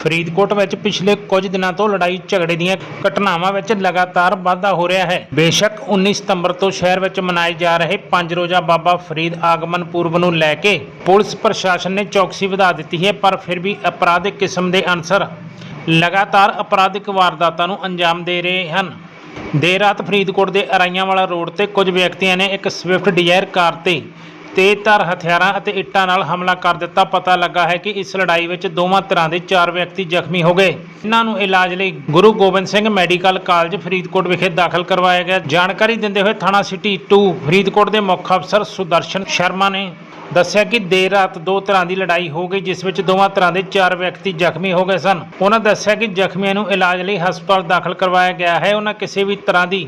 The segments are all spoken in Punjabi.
ਫਰੀਦਕੋਟ ਵਿੱਚ ਪਿਛਲੇ ਕੁਝ ਦਿਨਾਂ ਤੋਂ ਲੜਾਈ ਝਗੜੇ ਦੀਆਂ ਘਟਨਾਵਾਂ ਵਿੱਚ ਲਗਾਤਾਰ ਵਾਧਾ ਹੋ ਰਿਹਾ ਹੈ। ਬੇਸ਼ੱਕ 19 ਸਤੰਬਰ ਤੋਂ ਸ਼ਹਿਰ ਵਿੱਚ ਮਨਾਏ ਜਾ ਰਹੇ ਪੰਜ ਰੋਜ਼ਾ ਬਾਬਾ ਫਰੀਦ ਆਗਮਨ ਪੁਰਬ ਨੂੰ ਲੈ ਕੇ ਪੁਲਿਸ ਪ੍ਰਸ਼ਾਸਨ ਨੇ ਚੌਕਸੀ ਵਧਾ ਦਿੱਤੀ ਹੈ, ਪਰ ਫਿਰ ਵੀ ਅਪਰਾਧਿਕ ਕਿਸਮ ਦੇ ਅਨਸਰ ਲਗਾਤਾਰ ਅਪਰਾਧਿਕ ਵਾਰਦਾਤਾਂ ਨੂੰ ਅੰਜਾਮ ਦੇ ਰਹੇ ਹਨ। ਦੇਰ ਰਾਤ ਫਰੀਦਕੋਟ ਦੇ ਅਰਾਈਆਂ ਵਾਲਾ ਰੋਡ ਤੇ ਕੁਝ ਵਿਅਕਤੀਆਂ ਨੇ ਇੱਕ ਸਵਿਫਟ ਡਿਜ਼ਾਇਰ ਕਾਰ ਤੇ ਤੇਜ਼ਧਾਰ ਹਥਿਆਰਾਂ ਅਤੇ ਇੱਟਾਂ ਨਾਲ ਹਮਲਾ ਕਰ ਦਿੱਤਾ। ਪਤਾ ਲੱਗਾ ਹੈ ਕਿ ਇਸ ਲੜਾਈ ਵਿੱਚ ਦੋਵਾਂ ਤਰ੍ਹਾਂ ਦੇ ਚਾਰ ਵਿਅਕਤੀ ਜ਼ਖਮੀ ਹੋ ਗਏ। ਇਹਨਾਂ ਨੂੰ ਇਲਾਜ ਲਈ ਗੁਰੂ ਗੋਬਿੰਦ ਸਿੰਘ ਮੈਡੀਕਲ ਕਾਲਜ ਫਰੀਦਕੋਟ ਵਿਖੇ ਦਾਖਲ ਕਰਵਾਇਆ ਗਿਆ। ਜਾਣਕਾਰੀ ਦਿੰਦੇ ਹੋਏ ਥਾਣਾ ਸਿਟੀ 2 ਫਰੀਦਕੋਟ ਦੇ ਮੁੱਖ ਅਫਸਰ ਸੁਦਰਸ਼ਨ ਸ਼ਰਮਾ ਨੇ ਦੱਸਿਆ ਕਿ ਦੇਰ ਰਾਤ ਦੋ ਤਰ੍ਹਾਂ ਦੀ ਲੜਾਈ ਹੋ ਗਈ, ਜਿਸ ਵਿੱਚ ਦੋਵਾਂ ਤਰ੍ਹਾਂ ਦੇ ਚਾਰ ਵਿਅਕਤੀ ਜ਼ਖਮੀ ਹੋ ਗਏ ਸਨ। ਉਹਨਾਂ ਦੱਸਿਆ ਕਿ ਜ਼ਖਮੀਆਂ ਨੂੰ ਇਲਾਜ ਲਈ ਹਸਪਤਾਲ ਦਾਖਲ ਕਰਵਾਇਆ ਗਿਆ ਹੈ। ਉਹਨਾਂ ਕਿਸੇ ਵੀ ਤਰ੍ਹਾਂ ਦੀ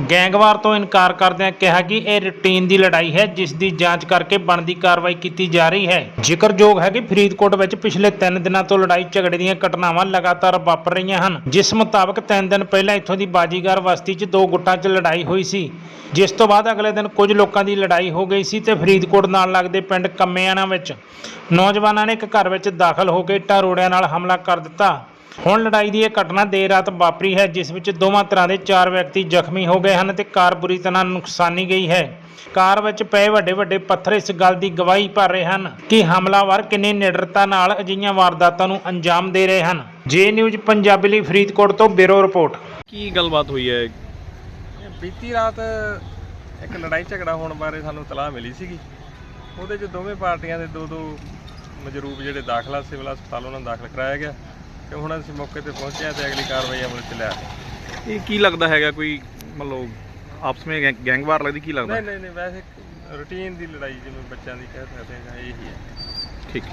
ਗੈਂਗਵਾਰ ਤੋਂ ਇਨਕਾਰ ਕਰਦਿਆਂ ਕਿਹਾ ਕਿ ਇਹ ਰੂਟੀਨ ਦੀ ਲੜਾਈ ਹੈ, ਜਿਸ ਦੀ ਜਾਂਚ ਕਰਕੇ ਬਣਦੀ ਕਾਰਵਾਈ ਕੀਤੀ ਜਾ ਰਹੀ ਹੈ। ਜ਼ਿਕਰਯੋਗ ਹੈ ਕਿ ਫਰੀਦਕੋਟ ਵਿੱਚ ਪਿਛਲੇ 3 ਦਿਨਾਂ ਤੋਂ ਲੜਾਈ ਝਗੜੇ ਦੀਆਂ ਘਟਨਾਵਾਂ ਲਗਾਤਾਰ ਵਾਪਰ ਰਹੀਆਂ ਹਨ। ਜਿਸ ਮੁਤਾਬਕ 3 ਦਿਨ ਪਹਿਲਾਂ ਇੱਥੋਂ ਦੀ ਬਾਜੀਗਰ ਬਸਤੀ 'ਚ ਦੋ ਗੁੱਟਾਂ 'ਚ ਲੜਾਈ ਹੋਈ ਸੀ। ਜਿਸ ਤੋਂ ਬਾਅਦ ਅਗਲੇ ਦਿਨ ਕੁਝ ਲੋਕਾਂ ਦੀ ਲੜਾਈ ਹੋ ਗਈ ਸੀ ਤੇ ਫਰੀਦਕੋਟ ਨਾਲ ਲੱਗਦੇ ਪਿੰਡ ਕੰਮਿਆਣਾ ਵਿੱਚ ਨੌਜਵਾਨਾਂ ਨੇ ਇੱਕ ਘਰ ਵਿੱਚ ਦਾਖਲ ਹੋ ਕੇ ਇੱਟਾਂ ਨਾਲ ਹਮਲਾ ਕਰ ਦਿੱਤਾ। ਹੁਣ ਲੜਾਈ ਦੀ ਇਹ ਘਟਨਾ ਦੇਰ ਰਾਤ ਵਾਪਰੀ ਹੈ ਜਿਸ ਵਿੱਚ ਦੋਵਾਂ ਤਰ੍ਹਾਂ ਦੇ ਚਾਰ ਵਿਅਕਤੀ ਜ਼ਖਮੀ ਹੋ ਗਏ ਹਨ ਤੇ ਕਾਰ ਬੁਰੀ ਤਰ੍ਹਾਂ ਨੁਕਸਾਨੀ ਗਈ ਹੈ। ਕਾਰ ਵਿੱਚ ਪਏ ਵੱਡੇ ਵੱਡੇ ਪੱਥਰ ਇਸ ਗੱਲ ਦੀ ਗਵਾਹੀ ਭਰ ਰਹੇ ਹਨ ਕਿ ਹਮਲਾਵਰ ਕਿੰਨੀ ਨਿਡਰਤਾ ਨਾਲ ਅਜਿਹੀਆਂ ਵਾਰਦਾਤਾਂ ਨੂੰ ਅੰਜਾਮ ਦੇ ਰਹੇ ਹਨ। ਜੇ ਨਿਊਜ਼ ਪੰਜਾਬੀ ਲਈ ਫਰੀਦਕੋਟ ਤੋਂ ਬਿਊਰੋ ਰਿਪੋਰਟ। ਕੀ ਗੱਲਬਾਤ ਹੋਈ ਹੈ? ਇਹ ਬੀਤੀ ਰਾਤ ਇੱਕ ਲੜਾਈ ਝਗੜਾ ਹੋਣ ਬਾਰੇ ਸਾਨੂੰ ਤਲਾਹ ਮਿਲੀ ਸੀਗੀ। ਉਹਦੇ 'ਚ ਦੋਵੇਂ ਪਾਰਟੀਆਂ ਦੇ ਦੋ ਦੋ ਮਜਰੂਬ ਜਿਹੜੇ ਦਾਖਲਾ ਸਿਵਲ ਹਸਪਤਾਲ ਉਹਨਾਂ ਨੂੰ ਦਾਖਲ ਕਰਾਇਆ ਗਿਆ। ਤੇ ਹੁਣ ਅਸੀਂ ਮੌਕੇ ਤੇ ਪਹੁੰਚੇ ਹਾਂ ਤੇ ਅਗਲੀ ਕਾਰਵਾਈ ਅਮਲ 'ਚ ਲਿਆ ਇਹ ਕੀ ਲੱਗਦਾ ਹੈਗਾ ਕੋਈ ਮਤਲਬ ਆਪਸ ਵਿੱਚ ਗੈਂਗ- ਗੈਂਗਵਾਰ ਲੱਗਦੀ ਕੀ ਲੱਗਦਾ? ਨਹੀਂ ਨਹੀਂ ਨਹੀਂ ਵੈਸੇ ਰੂਟੀਨ ਦੀ ਲੜਾਈ ਜਿਵੇਂ ਬੱਚਿਆਂ ਦੀ ਕਹਿ ਸਕਦੇ ਹਾਂ ਇਹੀ ਹੈ। ਠੀਕ